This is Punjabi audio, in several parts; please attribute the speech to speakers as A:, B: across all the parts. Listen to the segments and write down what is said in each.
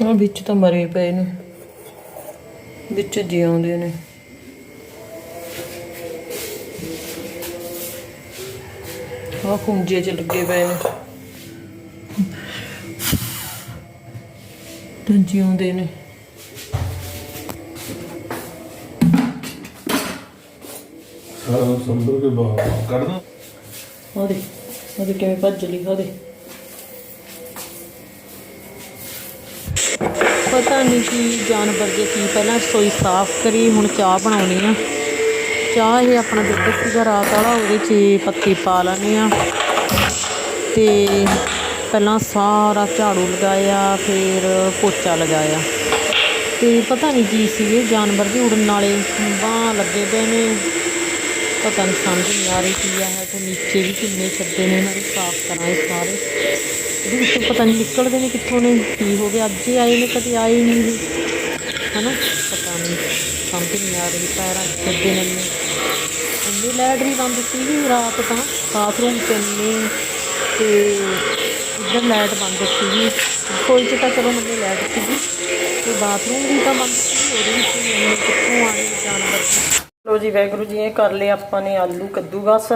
A: ਆ ਵਿੱਚ ਤਾਂ ਮਰੇ ਪਏ ਨੇ। ਵਿੱਚ ਜਿਉਂਦੇ ਨੇ। ਆ ਕੁੰਜੇ ਚ ਲੱਗੇ ਪਏ ਨੇ। ਤਾਂ ਜਿਉਂਦੇ ਨੇ।
B: ਸਾਰਾ ਸੰਭਰ ਕੇ ਬਾਹਰ ਕੱਢਦਾ
A: ਉਹਦੇ ਉਹਦੇ ਕਿਵੇਂ ਭੱਜ ਲਈ ਉਹਦੇ ਪਤਾ ਨਹੀਂ ਕੀ ਜਾਨਵਰ ਦੇ ਕੀ ਪਹਿਲਾਂ ਰਸੋਈ ਸਾਫ਼ ਕਰੀ, ਹੁਣ ਚਾਹ ਬਣਾਉਣੀ ਆ। ਚਾਹ ਇਹ ਆਪਣਾ ਦੁੱਧ ਸੀਗਾ ਰਾਤ ਵਾਲਾ, ਉਹਦੇ 'ਚ ਹੀ ਪੱਤੀ ਪਾ ਲੈਣੀ ਆ। ਤੇ ਪਹਿਲਾਂ ਸਾਰਾ ਝਾੜੂ ਲਗਾਇਆ, ਫਿਰ ਪੋਚਾ ਲਗਾਇਆ। ਤੇ ਪਤਾ ਨਹੀਂ ਕੀ ਸੀਗੇ, ਜਾਨਵਰ ਦੇ ਉੜਨ ਵਾਲੇ, ਬਾਂਹ ਲੱਗੇ ਪਏ ਨੇ। ਪਤਾ ਨਹੀਂ ਸਮਝ ਨਹੀਂ ਆ ਰਹੀ ਕੀ ਆ ਹੈ ਤੇ ਨੀਚੇ ਵੀ ਕਿੰਨੇ ਛੱਡੇ ਨੇ, ਇਹਨਾਂ ਨੂੰ ਸਾਫ਼ ਕਰਾਂ ਸਾਰੇ। ਇਹਦੇ ਵਿੱਚੋਂ ਪਤਾ ਨਹੀਂ ਨਿਕਲਦੇ ਨੇ ਕਿੱਥੋਂ ਨੇ, ਕੀ ਹੋ ਗਿਆ, ਅੱਜ ਹੀ ਆਏ ਨੇ, ਕਦੇ ਆਏ ਨਹੀਂ। ਇਹ ਹਨਾ? ਪਤਾ ਨਹੀਂ, ਸਮਝ ਨਹੀਂ ਆ ਰਹੀ, ਪੈਰਾਂ 'ਚ ਨੇ ਇੰਨੀ। ਲਾਈਟ ਵੀ ਬੰਦ ਸੀਗੀ ਰਾਤ ਤਾਂ ਬਾਥਰੂਮ 'ਚ ਇੰਨੇ, ਤੇ ਇੱਧਰ ਲਾਈਟ ਬੰਦ ਸੀਗੀ ਕੋਈ ਚ ਤਾਂ ਚਲੋ ਮੰਨੇ ਲਾਈਟ ਸੀਗੀ ਤੇ ਬਾਥਰੂਮ ਵੀ ਤਾਂ ਬੰਦ ਸੀ ਉਹਦੇ ਵਿੱਚ ਵੀ ਕਿੱਥੋਂ ਆਏ ਜਾਨਵਰ। ਲੋ ਜੀ ਵੈਗਰੂ ਜੀ, ਇਹ ਕਰ ਲਏ ਆਪਾਂ ਨੇ ਆਲੂ ਕੱਦੂਕਸ,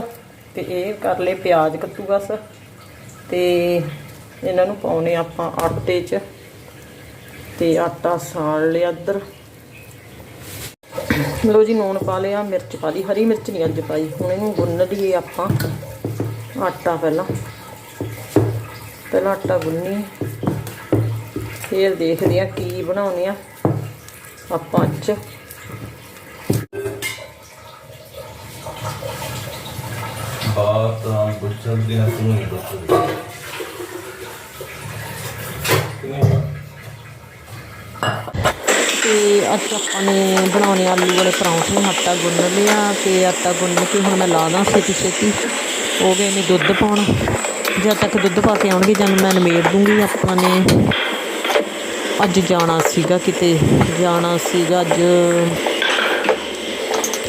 A: ਤੇ ਇਹ ਕਰ ਲਏ ਪਿਆਜ਼ ਕੱਦੂਕਸ, ਤੇ ਇਹਨਾਂ ਨੂੰ ਪਾਉਣੇ ਆਪਾਂ ਆਟੇ 'ਚ ਤੇ ਆਟਾ ਸਾੜ ਲਿਆ ਇੱਧਰ। ਲੋ ਜੀ ਨੂਣ ਪਾ ਲਿਆ, ਮਿਰਚ ਪਾ ਲਈ। ਹਰੀ ਮਿਰਚ ਨਹੀਂ ਅੱਜ ਪਾਈ। ਹੁਣ ਇਹਨੂੰ ਗੁੰਨ ਲਈਏ ਆਪਾਂ ਆਟਾ ਪਹਿਲਾਂ। ਪਹਿਲਾਂ ਆਟਾ ਗੁੰਨੀ। ਫਿਰ ਦੇਖਦੇ ਆ ਕੀ ਬਣਾਉਣੇ ਆ ਆਪਾਂ ਅੱਜ।
B: ਬਾਤ ਬੁੱਚਲ ਦੀਆਂ ਤੂੰ ਹੀ ਦੱਸ
A: ਤੇ ਅੱਜ ਆਪਾਂ ਨੇ ਬਣਾਉਣੇ ਆਲੂ ਵਾਲੇ ਪਰੌਂਠੇ, ਆਟਾ ਗੁੰਨ ਲਿਆ ਤੇ ਆਟਾ ਗੁੰਨ ਕੇ ਹੁਣ ਮੈਂ ਲਾ ਦਾਂ ਛੇਤੀ ਛੇਤੀ। ਹੋ ਗਏ ਨੇ ਦੁੱਧ ਪਾਉਣ। ਜਦ ਤੱਕ ਦੁੱਧ ਪਾ ਕੇ ਆਉਣਗੇ, ਜਦ ਮੈਂ ਨਿਮੇੜ ਦੂੰਗੀ। ਆਪਾਂ ਨੇ ਅੱਜ ਜਾਣਾ ਸੀਗਾ ਕਿਤੇ, ਜਾਣਾ ਸੀਗਾ ਅੱਜ।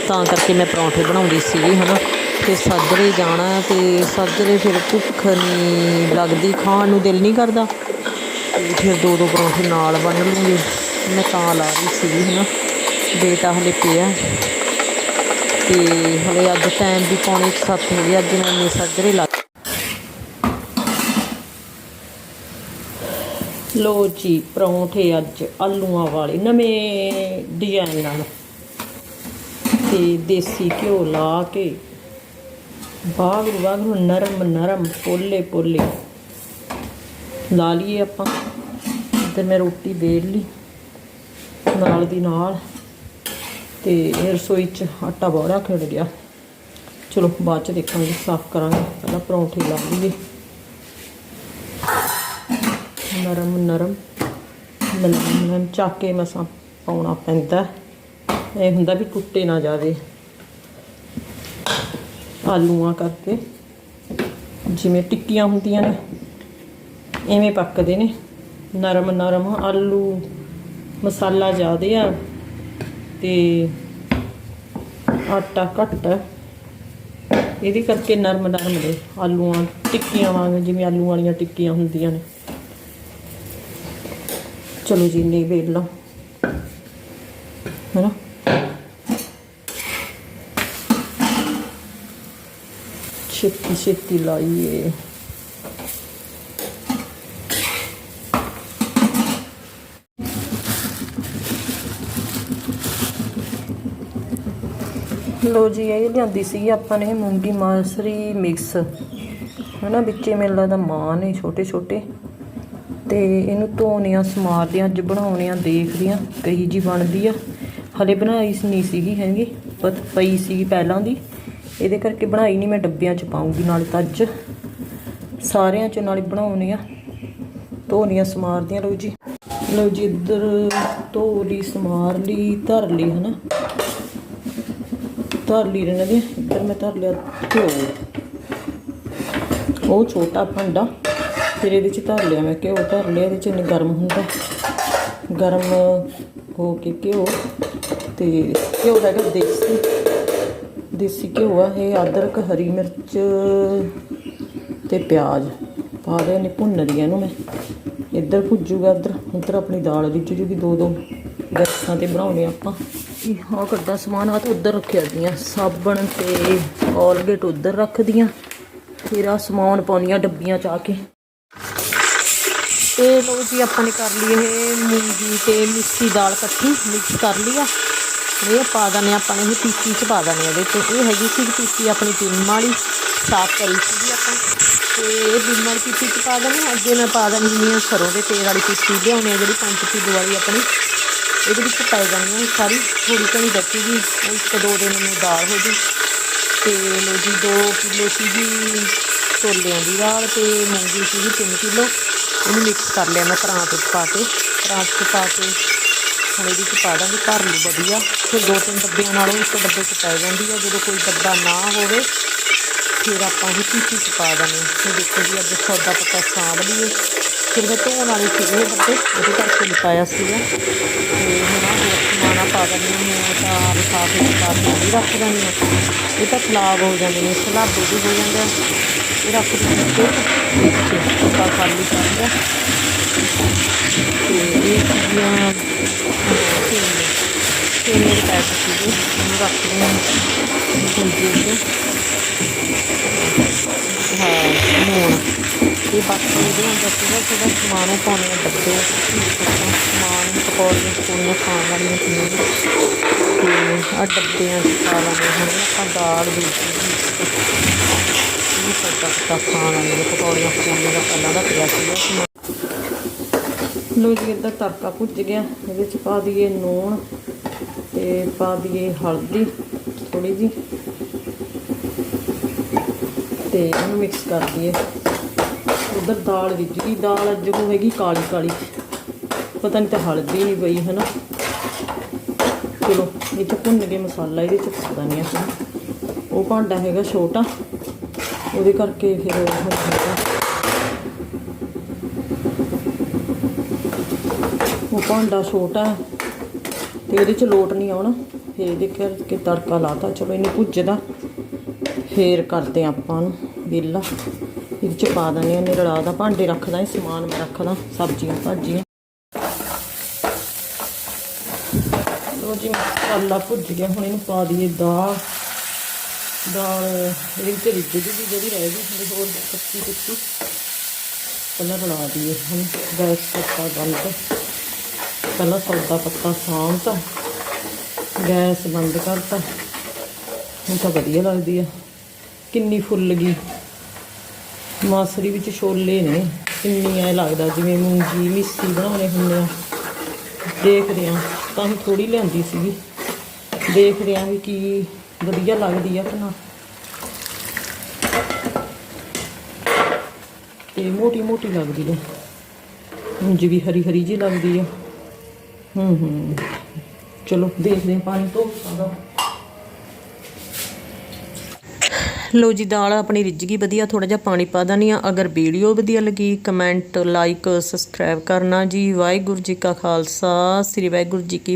A: ਤਾਂ ਕਰਕੇ ਮੈਂ ਪਰੌਂਠੇ ਬਣਾਉਂਦੀ ਸੀਗੀ, ਹਨਾ। ਤੇ ਸਾਜਰੇ ਜਾਣਾ ਤੇ ਸਾਜਰੇ ਫਿਰ ਭੁੱਖ ਨਹੀਂ ਲੱਗਦੀ, ਖਾਣ ਨੂੰ ਦਿਲ ਨਹੀਂ ਕਰਦਾ। ਤੇ ਫਿਰ ਦੋ ਦੋ ਪਰੌਂਠੇ ਨਾਲ ਬੰਨ ਲੂੰਗੀ। ਮੈਂ ਤਾਂ ਲਾ ਰਹੀ ਸੀਗੀ ਹਨਾ। ਬੇਟਾ ਹਲੇ ਪਿਆ। ਤੇ ਹਲੇ ਅੱਜ ਟਾਈਮ ਵੀ ਪੌਣੇ 7 ਹੋ ਗਿਆ ਅੱਜ ਮੈਂ ਇੰਨੇ ਸਾਜਰੇ ਲਾ ਲੋ ਜੀ, ਪਰੌਂਠੇ ਅੱਜ, ਆਲੂਆਂ ਵਾਲੇ, ਨਵੇਂ ਡਿਜ਼ਾਈਨ ਨਾਲ। ਤੇ ਦੇਸੀ ਘਿਓ ਲਾ ਕੇ ਬਾਗ ਬਾਗ ਨਰਮ ਨਰਮ, ਪੋਲੇ ਪੋਲੇ। ਲਾ ਲਈਏ ਆਪਾਂ। ਤੇ ਮੈਂ ਰੋਟੀ ਵੇਲ ਲਈ। ਨਾਲ ਦੀ ਨਾਲ। ਤੇ ਰਸੋਈ 'ਚ ਆਟਾ ਬੋੜਾ ਖਿੜ ਗਿਆ ਚਲੋ ਬਾਅਦ 'ਚ ਦੇਖਾਂਗੇ, ਸਾਫ਼ ਕਰਾਂਗੇ। ਪਹਿਲਾਂ ਪਰੌਂਠੇ ਲਾ ਲਈਏ। ਨਰਮ ਨਰਮ ਮਲਮ ਚਾਕੇ ਮਸਾਂ ਪਾਉਣਾ ਪੈਂਦਾ। ਇਹ ਹੁੰਦਾ ਵੀ ਟੁੱਟੇ ਨਾ ਜਾਵੇ। ਆਲੂਆਂ ਕਰਕੇ। ਜਿਵੇਂ ਟਿੱਕੀਆਂ ਹੁੰਦੀਆਂ ਨੇ, ਐਵੇਂ ਪੱਕਦੇ ਨੇ। ਨਰਮ ਨਰਮ ਆਲੂ ਮਸਾਲਾ ਜ਼ਿਆਦੇ ਆ ਤੇ ਆਟਾ ਘੱਟ ਆ। ਇਹਦੇ ਕਰਕੇ ਨਰਮ ਨਰਮ ਦੇ ਆਲੂਆਂ, ਟਿੱਕੀਆਂ ਵਾਂਗ, ਜਿਵੇਂ ਆਲੂ ਵਾਲੀਆਂ ਟਿੱਕੀਆਂ ਹੁੰਦੀਆਂ ਨੇ। ਚਲੋ ਜੀ ਨਹੀਂ ਵੇਲ ਲਾ ਹੈਨਾ? ਛੇਤੀ ਛੇਤੀ ਲਾਈਏ। ਲੋ ਜੀ, ਇਹ ਲਿਆਂਦੀ ਸੀ ਆਪਾਂ ਨੇ ਮੂੰਗੀ ਮਾਸਰੀ ਮਿਕਸ। ਹਨਾ, ਵਿੱਚੇ ਮੇਲਾ ਲੱਗਦਾ ਮਾਂ ਨੇ ਛੋਟੇ ਛੋਟੇ ਤੇ ਇਹਨੂੰ ਧੋਣੀਆਂ ਸਮਾਰ ਲਿਆ ਅੱਜ ਬਣਾਉਣੀਆਂ, ਦੇਖਦੇ ਆ, ਕਹੀ ਜੀ ਬਣਦੀ ਆ। ਹਲੇ ਬਣਾਈ ਨਹੀਂ ਸੀਗੀ ਹੈਗੀ, ਪਰ ਪਈ ਸੀਗੀ ਪਹਿਲਾਂ ਦੀ। ਇਹਦੇ ਕਰਕੇ ਬਣਾਈ ਨਹੀਂ, ਮੈਂ ਡੱਬਿਆਂ 'ਚ ਪਾਉਂਗੀ ਨਾਲੇ ਤਾਂ ਅੱਜ ਸਾਰਿਆਂ 'ਚ ਨਾਲੇ ਬਣਾਉਣੀ ਆ। ਧੋਣੀਆਂ, ਸਮਾਰਦੀਆਂ ਲਓ ਜੀ। ਲਓ ਜੀ, ਇੱਧਰ ਧੋ ਲਈ, ਸਮਾਰ ਲਈ, ਧਰ ਲਈ, ਹਨਾ। ਧਰ ਲਈ ਇਹਨਾਂ ਦੇ, ਇੱਧਰ ਮੈਂ ਧਰ ਲਿਆ ਘਿਓ। ਉਹ ਛੋਟਾ ਭਾਂਡਾ, ਫਿਰ ਇਹਦੇ ਚ ਧਰ ਲਿਆ ਮੈਂ ਘਿਓ, ਧਰ ਲਿਆ, ਇਹਦੇ ਚ ਇੰਨੇ ਗਰਮ ਹੁੰਦਾ। ਗਰਮ ਹੋ ਕੇ ਘਿਓ ਤੇ ਘਿਓ ਹੈਗਾ ਦੇਸੀ ਦੇਸੀ ਘਿਓ ਆ, ਇਹ ਅਦਰਕ, ਹਰੀ ਮਿਰਚ ਤੇ ਪਿਆਜ਼ ਪਾ ਲਿਆ ਨੇ ਭੁੰਨ ਰਹੀ ਇਹਨੂੰ ਮੈਂ। ਇੱਧਰ ਭੁੱਜੂਗਾ, ਇੱਧਰ, ਉੱਧਰ ਆਪਣੀ ਦਾਲ ਰਿੱਝ ਜੂਗੀ ਦੋ ਦੋ ਗੈਸਾਂ ਤੇ ਬਣਾਉਣੇ ਆਪਾਂ। ਇਹ ਆਹ ਕੱਢਾ ਸਮਾਨ ਆ ਤੇ ਉੱਧਰ ਰੱਖਿਆ ਦੀਆਂ। ਸਾਬਣ ਤੇ ਕੋਲਗੇਟ ਉੱਧਰ ਰੱਖਦੀਆਂ ਫਿਰ ਆ ਸਮਾਨ ਪਾਉਣੀਆਂ ਡੱਬੀਆਂ ਚ ਕੇ। ਤੇ ਲੋ ਜੀ, ਆਪਾਂ ਨੇ ਕਰ ਲਈ ਇਹ ਮੂੰਗੀ ਤੇ ਮਿੱਸੀ ਦਾਲ ਇਕੱਠੀ, ਮਿਕਸ ਕਰ ਲਈ ਆ। ਇਹ ਪਾ ਦਨੇ ਆਪਾਂ ਨੇ, ਇਹ ਪੀਪੀ ਚ ਪਾ ਦਨੇ ਇਹਦੇ ਚ। ਇਹ ਹੈਗੀ ਸੀ ਪੀਤੀ ਆਪਣੀ ਤਿੰਨ ਵਾਲੀ, ਸਾਫ਼ ਕਰੀ ਸੀ ਆਪਾਂ ਤੇ ਇਹ ਤਿੰਨ ਵਾਲੀ ਪੀਤੀ ਚ ਪਾ ਦਨੇ ਅੱਗੇ ਮੈਂ ਪਾ ਦਨੀ ਹੁੰਦੀ ਸਰੋਂ ਦੇ ਤੇਲ ਵਾਲੀ ਪੀਤੀ, ਲਿਆਉਣੀ ਜਿਹੜੀ 5 ਕਿਲੋ ਵਾਲੀ ਆਪਣੀ। ਇਹਦੇ ਵਿੱਚ ਪੈ ਜਾਣੀ ਆ ਸਾਰੀ ਥੋੜੀ ਘਣੀ ਬਚੂਗੀ ਉਹ ਇੱਕ ਦੋ ਦਿਨ ਨੂੰ ਦਾਲ ਹੋ ਜੂ। ਤੇ ਲੋ ਜੀ 2 ਕਿਲੋ ਸੀਗੀ ਛੋਲਿਆਂ ਦੀ ਦਾਲ ਤੇ ਮੂੰਗੀ ਸੀਗੀ 3 ਕਿਲੋ। ਇਹਨੂੰ ਮਿਕਸ ਕਰ ਲਿਆ ਮੈਂ ਪਰਾਂਤ ਵਿੱਚ ਪਾ ਕੇ। ਪਰਾਂਤ 'ਚ ਪਾ ਕੇ ਹੁਣ ਇਹਦੇ 'ਚ ਪਾ ਦਾਂਗੇ ਭਰ ਲੂ ਵਧੀਆ। ਫਿਰ ਦੋ ਤਿੰਨ ਡੱਬਿਆਂ ਨਾਲੋਂ ਇੱਕ ਡੱਬੇ 'ਚ ਪੈ ਜਾਂਦੀ ਆ। ਜਦੋਂ ਕੋਈ ਡੱਬਾ ਨਾ ਹੋਵੇ, ਫਿਰ ਆਪਾਂ ਇਹ ਪੀਪੀ 'ਚ ਪਾ ਦਾਂਗੇ। ਫਿਰ ਦੇਖੋ ਜੀ, ਅੱਜ ਸੌਦਾ ਪੱਤਾ ਸਾਂਭ ਲਈਏ। ਫਿਰ ਧੋਣ ਵਾਲੇ ਸੀਗੇ? ਇਹ ਡੱਬੇ ਉਹਦੇ ਕਰਕੇ ਨਹੀਂ ਪਾਇਆ ਸੀਗਾ। ਤੇ ਹੁਣ ਆਹ ਹੋਰ ਸਮਾਨ ਆ, ਪਾ ਦਿੰਦੀ ਹਾਂ ਤਾਂ ਲਿਫਾਫੇ 'ਚ ਪਾ ਕੇ ਵੀ ਰੱਖ ਦਿੰਦੀ ਹਾਂ। ਇਹ ਤਾਂ ਖਲਾਬ ਹੋ ਜਾਂਦੇ ਨੇ ਸਲਾਬੇ ਵੀ ਹੋ ਜਾਂਦੇ ਆ। ਇਹ ਰੱਖ ਦਿੰਦੀ ਹਾਂ ਵਿੱਚ ਪਾ ਖਾਲੀ ਕਰ ਤੇ ਇਹ ਚੀਜ਼ਾਂ ਸੇਮੀਆਂ ਦੇ ਪੈਕਟ ਸੀਗੇ ਉਹਨੂੰ ਰੱਖ ਦਿੰਦੀ ਹਾਂ। ਕੁੰਜੀ 'ਚ ਹਾਂ ਲੂਣ ਇਹ ਬਾਕੀ ਇਹਦੇ ਅੰਦਰ ਥੋੜ੍ਹਾ ਥੋੜ੍ਹਾ ਸਮਾਨ ਉਹ ਪਾਉਣੇ ਆ ਡੱਬੇ ਆਪਾਂ ਸਮਾਨ ਪਕੌੜੀਆਂ ਪਕੌੜੀਆਂ ਖਾਣ ਵਾਲੀਆਂ ਚੀਜ਼ਾਂ। ਤੇ ਆ ਡੱਬਿਆਂ 'ਚ ਪਾ ਲਾਂਗੇ ਹੁਣ ਆਪਾਂ ਦਾਲ ਦੂਜੀ ਇਹ ਸੌਦਾ ਪੱਤਾ ਖਾਣ ਵਾਲੀਆਂ ਪਕੌੜੀਆਂ ਪਕੌੜੀਆਂ ਦਾ ਪਹਿਲਾਂ ਦਾ ਪਿਆ ਸੀਗਾ ਸਮਾਨ। ਲੋ ਜੀ, ਇੱਧਰ ਤੜਕਾ ਭੁੱਜ ਗਿਆ। ਇਹਦੇ 'ਚ ਪਾ ਦਈਏ ਨੂਣ ਤੇ ਪਾ ਦਈਏ ਹਲਦੀ ਥੋੜੀ ਜੀ ਤੇ ਇਹਨੂੰ ਮਿਕਸ ਕਰ ਦਈਏ। ਉਧਰ ਦਾਲ ਰਿੱਝ ਗਈ ਦਾਲ ਅੱਜ ਉਹ ਹੈਗੀ ਕਾਲੀ ਕਾਲੀ। ਪਤਾ ਨਹੀਂ ਤਾਂ ਹਲਦੀ ਨਹੀਂ ਪਈ ਹੈ ਨਾ ਚਲੋ, ਇਹ ਚ ਭੁੰਨ ਕੇ ਮਸਾਲਾ ਇਹਦੇ ਚ ਪਤਾ ਨਹੀਂ ਆਪਾਂ ਉਹ ਭਾਂਡਾ ਹੈਗਾ ਛੋਟਾ। ਉਹਦੇ ਕਰਕੇ ਫਿਰ ਉਹ ਭਾਂਡਾ ਛੋਟਾ ਹੈ ਤੇ ਉਹਦੇ ਚ ਲੋਟ ਨਹੀਂ ਆਉਣਾ। ਫਿਰ ਇਹਦੇ ਕਰਕੇ ਤੜਕਾ ਲਾਤਾ। ਚਲੋ, ਇਹਨੂੰ ਭੁੱਜਦਾ। ਫੇਰ ਕਰਦੇ ਹਾਂ ਆਪਾਂ ਨੂੰ। ਵਿਹਲਾ ਇਹਦੇ ਚ ਪਾ ਦਿੰਦੇ ਉਹਨੇ ਰਲਾ ਦਾ ਭਾਂਡੇ ਰੱਖਦਾ ਸਮਾਨ ਮੈਂ ਰੱਖਦਾ, ਸਬਜ਼ੀਆਂ, ਭਾਜੀਆਂ। ਲੋ ਜੀ, ਮਸਾਲਾ ਭੁੱਜ ਗਿਆ, ਹੁਣ ਇਹਨੂੰ ਪਾ ਦਈਏ ਦਾਲ। ਦਾਲ ਇਹਦੇ ਵਿੱਚ ਰਿੱਝ ਦੀ ਜਿਹੜੀ ਰਹਿ ਗਈ ਹੋਰ ਕੱਚੀ ਕੱਚੀ ਪਹਿਲਾਂ ਰਲਾ ਦਈਏ, ਹੁਣ ਗੈਸ ਪੱਤਾ ਬੰਦ। ਪਹਿਲਾਂ ਸੌਦਾ ਪੱਤਾ ਸਾਂਭਤਾ ਗੈਸ ਬੰਦ ਕਰਤਾ। ਹੁਣ ਤਾਂ ਵਧੀਆ ਲੱਗਦੀ ਆ। ਕਿੰਨੀ ਫੁੱਲ ਗਈ। ਮਾਸਰੀ ਵਿੱਚ ਛੋਲੇ ਨੇ ਕਿੰਨੀ ਐ ਲੱਗਦਾ ਜਿਵੇਂ ਮੂੰਗੀ, ਮਿੱਸੀ ਬਣਾਉਣੇ ਹੁੰਦੇ ਆ। ਦੇਖ ਰਿਆਂ ਤਾਂ ਹੀ ਥੋੜੀ ਲਿਆਂਦੀ ਸੀਗੀ। ਦੇਖ ਰਿਆਂ ਵੀ ਕੀ ਵਧੀਆ ਲੱਗਦੀ ਆ ਕਿ ਨਾ। ਤੇ ਮੋਟੀ ਮੋਟੀ ਲੱਗਦੀ ਆ। ਉਂਝ ਵੀ ਹਰੀ ਹਰੀ ਜੀ ਲੱਗਦੀ ਆ। ਹੂੰ ਹੂੰ। ਚਲੋ ਦੇਖਦੇ ਹਾਂ ਪਾਣੀ ਤੋਂ ਸਾਦਾ ਲੋ ਜੀ, ਦਾਲ ਆਪਣੀ ਰਿੱਝ ਗਈ, ਵਧੀਆ ਥੋੜਾ ਜਿਹਾ ਪਾਣੀ ਪਾ ਦਨੀ ਆ ਅਗਰ ਵੀਡੀਓ ਵਧੀਆ ਲੱਗੀ, ਕਮੈਂਟ, ਲਾਈਕ, ਸਬਸਕ੍ਰਾਈਬ ਕਰਨਾ ਜੀ। ਵਾਹਿਗੁਰੂ ਜੀ ਕਾ ਖਾਲਸਾ, ਸ੍ਰੀ ਵਾਹਿਗੁਰੂ ਜੀ ਕੀ